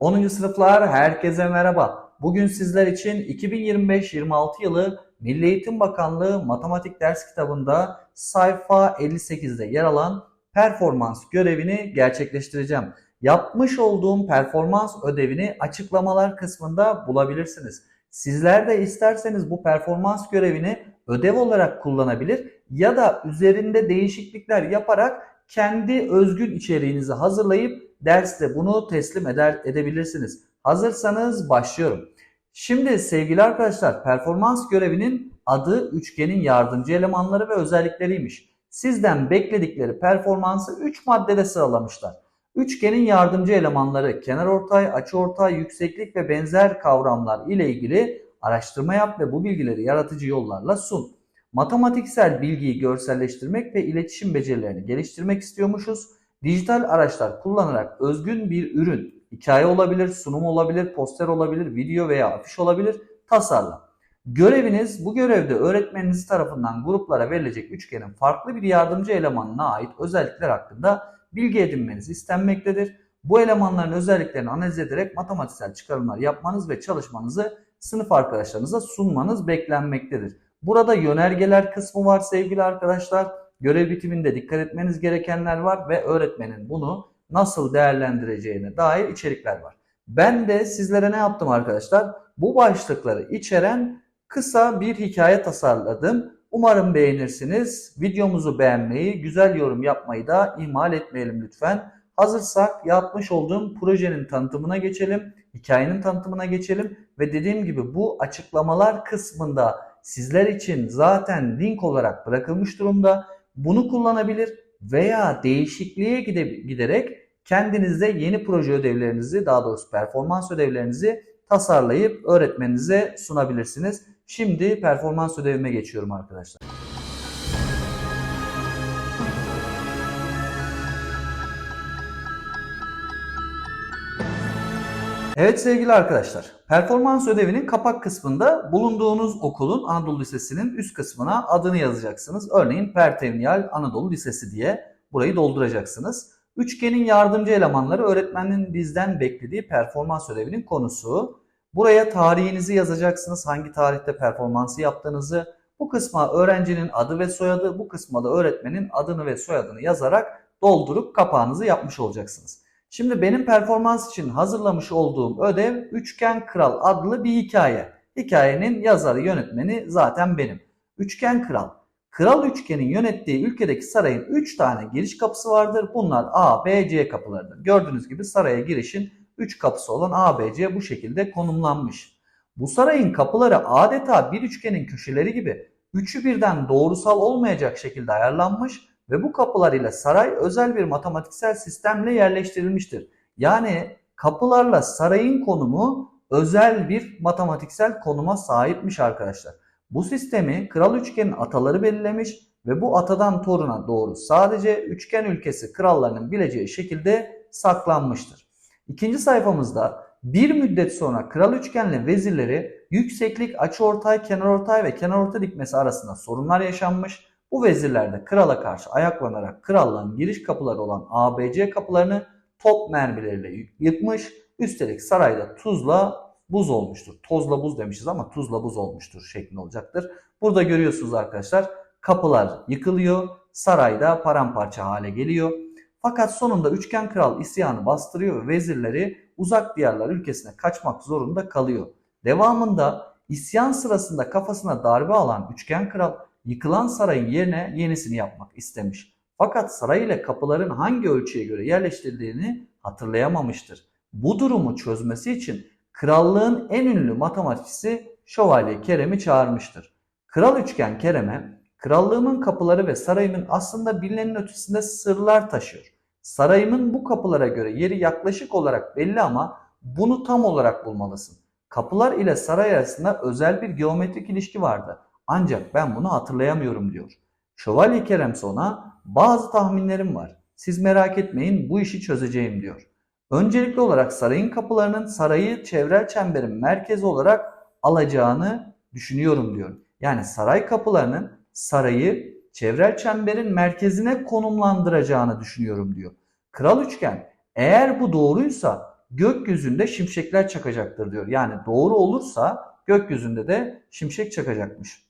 10. sınıflar herkese merhaba. Bugün sizler için 2025-26 yılı Milli Eğitim Bakanlığı Matematik Ders Kitabında sayfa 58'de yer alan performans görevini gerçekleştireceğim. Yapmış olduğum performans ödevini açıklamalar kısmında bulabilirsiniz. Sizler de isterseniz bu performans görevini ödev olarak kullanabilir ya da üzerinde değişiklikler yaparak kendi özgün içeriğinizi hazırlayıp derste bunu teslim eder edebilirsiniz. Hazırsanız başlıyorum. Şimdi sevgili arkadaşlar performans görevinin adı üçgenin yardımcı elemanları ve özellikleriymiş. Sizden bekledikleri performansı 3 maddede sıralamışlar. Üçgenin yardımcı elemanları kenarortay, açıortay, yükseklik ve benzer kavramlar ile ilgili araştırma yap ve bu bilgileri yaratıcı yollarla sun. Matematiksel bilgiyi görselleştirmek ve iletişim becerilerini geliştirmek istiyormuşuz. Dijital araçlar kullanarak özgün bir ürün, hikaye olabilir, sunum olabilir, poster olabilir, video veya afiş olabilir, tasarla. Göreviniz bu görevde öğretmeniniz tarafından gruplara verilecek üçgenin farklı bir yardımcı elemanına ait özellikler hakkında bilgi edinmeniz istenmektedir. Bu elemanların özelliklerini analiz ederek matematiksel çıkarımlar yapmanız ve çalışmanızı sınıf arkadaşlarınıza sunmanız beklenmektedir. Burada yönergeler kısmı var sevgili arkadaşlar. Görev bitiminde dikkat etmeniz gerekenler var ve öğretmenin bunu nasıl değerlendireceğine dair içerikler var. Ben de sizlere ne yaptım arkadaşlar? Bu başlıkları içeren kısa bir hikaye tasarladım. Umarım beğenirsiniz. Videomuzu beğenmeyi, güzel yorum yapmayı da ihmal etmeyelim lütfen. Hazırsak yapmış olduğum projenin tanıtımına geçelim, hikayenin tanıtımına geçelim ve dediğim gibi bu açıklamalar kısmında sizler için zaten link olarak bırakılmış durumda. Bunu kullanabilir veya değişikliğe giderek kendinizde yeni proje ödevlerinizi daha doğrusu performans ödevlerinizi tasarlayıp öğretmeninize sunabilirsiniz. Şimdi performans ödevime geçiyorum arkadaşlar. Evet sevgili arkadaşlar, performans ödevinin kapak kısmında bulunduğunuz okulun Anadolu Lisesi'nin üst kısmına adını yazacaksınız. Örneğin Pertevniyal Anadolu Lisesi diye burayı dolduracaksınız. Üçgenin yardımcı elemanları öğretmenin bizden beklediği performans ödevinin konusu. Buraya tarihinizi yazacaksınız, hangi tarihte performansı yaptığınızı. Bu kısma öğrencinin adı ve soyadı, bu kısma da öğretmenin adını ve soyadını yazarak doldurup kapağınızı yapmış olacaksınız. Şimdi benim performans için hazırlamış olduğum ödev Üçgen Kral adlı bir hikaye. Hikayenin yazarı yönetmeni zaten benim. Üçgen Kral. Kral üçgenin yönettiği ülkedeki sarayın 3 tane giriş kapısı vardır. Bunlar A, B, C kapılarıdır. Gördüğünüz gibi saraya girişin 3 kapısı olan A, B, C bu şekilde konumlanmış. Bu sarayın kapıları adeta bir üçgenin köşeleri gibi üçü birden doğrusal olmayacak şekilde ayarlanmış ve bu kapılar ile saray özel bir matematiksel sistemle yerleştirilmiştir. Yani kapılarla sarayın konumu özel bir matematiksel konuma sahipmiş arkadaşlar. Bu sistemi kral üçgenin ataları belirlemiş ve bu atadan toruna doğru sadece üçgen ülkesi krallarının bileceği şekilde saklanmıştır. İkinci sayfamızda bir müddet sonra kral üçgenle vezirleri yükseklik, açıortay, kenarortay ve kenarorta dikmesi arasında sorunlar yaşanmış bu vezirler de krala karşı ayaklanarak krallığın giriş kapıları olan ABC kapılarını top mermileriyle yıkmış. Üstelik sarayda tuzla buz olmuştur. Tozla buz demişiz ama tuzla buz olmuştur şeklinde olacaktır. Burada görüyorsunuz arkadaşlar kapılar yıkılıyor. Sarayda paramparça hale geliyor. Fakat sonunda üçgen kral isyanı bastırıyor ve vezirleri uzak diyarlar ülkesine kaçmak zorunda kalıyor. Devamında isyan sırasında kafasına darbe alan üçgen kral yıkılan sarayın yerine yenisini yapmak istemiş. Fakat saray ile kapıların hangi ölçüye göre yerleştirildiğini hatırlayamamıştır. Bu durumu çözmesi için krallığın en ünlü matematikçisi Şövalye Kerem'i çağırmıştır. Kral üçgen Kerem'e krallığımın kapıları ve sarayımın aslında bilinenin ötesinde sırlar taşıyor. Sarayımın bu kapılara göre yeri yaklaşık olarak belli ama bunu tam olarak bulmalısın. Kapılar ile saray arasında özel bir geometrik ilişki vardı. Ancak ben bunu hatırlayamıyorum diyor. Şövalye Kerem ona bazı tahminlerim var. Siz merak etmeyin bu işi çözeceğim diyor. Öncelikli olarak sarayın kapılarının sarayı çevrel çemberin merkezi olarak alacağını düşünüyorum diyor. Yani saray kapılarının sarayı çevrel çemberin merkezine konumlandıracağını düşünüyorum diyor. Kral üçgen eğer bu doğruysa gökyüzünde şimşekler çakacaktır diyor. Yani doğru olursa gökyüzünde de şimşek çakacakmış.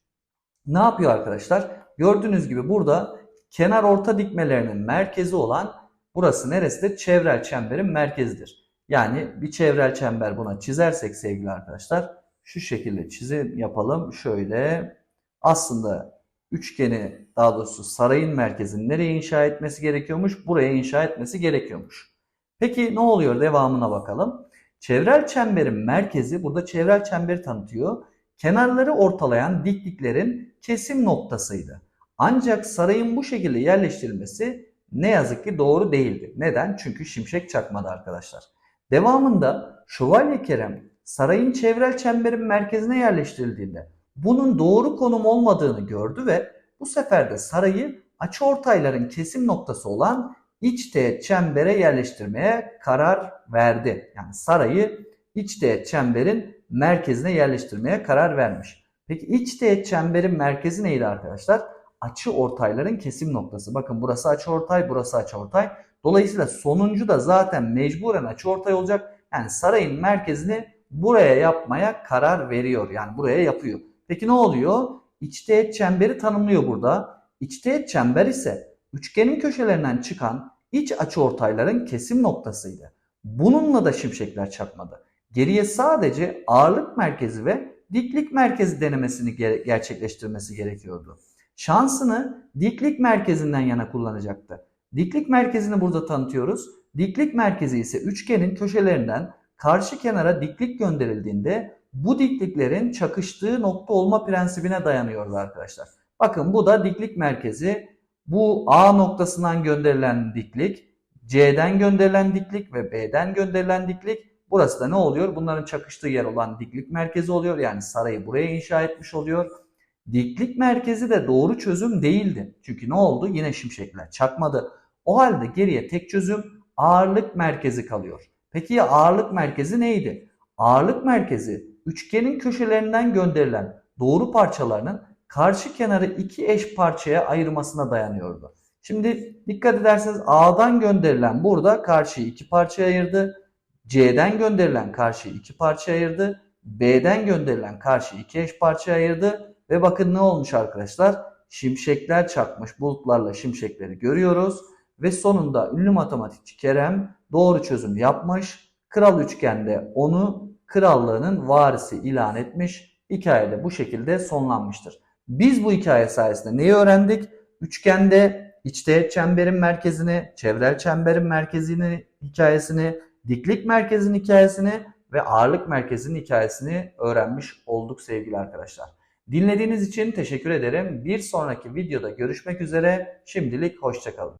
Ne yapıyor arkadaşlar? Gördüğünüz gibi burada kenar orta dikmelerinin merkezi olan burası neresidir? Çevrel çemberin merkezidir. Yani bir çevrel çember buna çizersek sevgili arkadaşlar şu şekilde çizim yapalım. Şöyle aslında üçgeni daha doğrusu sarayın merkezini nereye inşa etmesi gerekiyormuş? Buraya inşa etmesi gerekiyormuş. Peki ne oluyor? Devamına bakalım. Çevrel çemberin merkezi burada çevrel çemberi tanıtıyor. Kenarları ortalayan dikliklerin kesim noktasıydı. Ancak sarayın bu şekilde yerleştirilmesi ne yazık ki doğru değildi. Neden? Çünkü şimşek çakmadı arkadaşlar. Devamında Şövalye Kerem sarayın çevrel çemberin merkezine yerleştirildiğinde bunun doğru konum olmadığını gördü ve bu sefer de sarayı açıortayların kesim noktası olan iç teğet çembere yerleştirmeye karar verdi. Yani sarayı iç teğet çemberin merkezine yerleştirmeye karar vermiş. Peki iç teğet çemberin merkezi neydi arkadaşlar? Açı ortayların kesim noktası. Bakın burası açı ortay, burası açı ortay. Dolayısıyla sonuncu da zaten mecburen açı ortay olacak. Yani sarayın merkezini buraya yapmaya karar veriyor. Yani buraya yapıyor. Peki ne oluyor? İç teğet çemberi tanımlıyor burada. İç teğet çember ise üçgenin köşelerinden çıkan iç açıortayların kesim noktasıydı. Bununla da şimşekler çakmadı. Geriye sadece ağırlık merkezi ve diklik merkezi denemesini ger- gerçekleştirmesi gerekiyordu. Şansını diklik merkezinden yana kullanacaktı. Diklik merkezini burada tanıtıyoruz. Diklik merkezi ise üçgenin köşelerinden karşı kenara diklik gönderildiğinde bu dikliklerin çakıştığı nokta olma prensibine dayanıyordu arkadaşlar. Bakın bu da diklik merkezi. Bu A noktasından gönderilen diklik, C'den gönderilen diklik ve B'den gönderilen diklik. Burası da ne oluyor? Bunların çakıştığı yer olan diklik merkezi oluyor. Yani sarayı buraya inşa etmiş oluyor. Diklik merkezi de doğru çözüm değildi. Çünkü ne oldu? Yine şimşekler çakmadı. O halde geriye tek çözüm ağırlık merkezi kalıyor. Peki ya ağırlık merkezi neydi? Ağırlık merkezi üçgenin köşelerinden gönderilen doğru parçalarının karşı kenarı iki eş parçaya ayırmasına dayanıyordu. Şimdi dikkat ederseniz A'dan gönderilen burada karşıyı iki parçaya ayırdı. C'den gönderilen karşıyı iki parçaya ayırdı. B'den gönderilen karşıyı iki eş parçaya ayırdı. Ve bakın ne olmuş arkadaşlar? Şimşekler çakmış bulutlarla şimşekleri görüyoruz. Ve sonunda ünlü matematikçi Kerem doğru çözüm yapmış. Kral üçgende onu krallığının varisi ilan etmiş. Hikaye de bu şekilde sonlanmıştır. Biz bu hikaye sayesinde neyi öğrendik? Üçgende içteğet çemberin merkezini, çevrel çemberin merkezini hikayesini, diklik merkezinin hikayesini ve ağırlık merkezinin hikayesini öğrenmiş olduk sevgili arkadaşlar. Dinlediğiniz için teşekkür ederim. Bir sonraki videoda görüşmek üzere. Şimdilik hoşçakalın.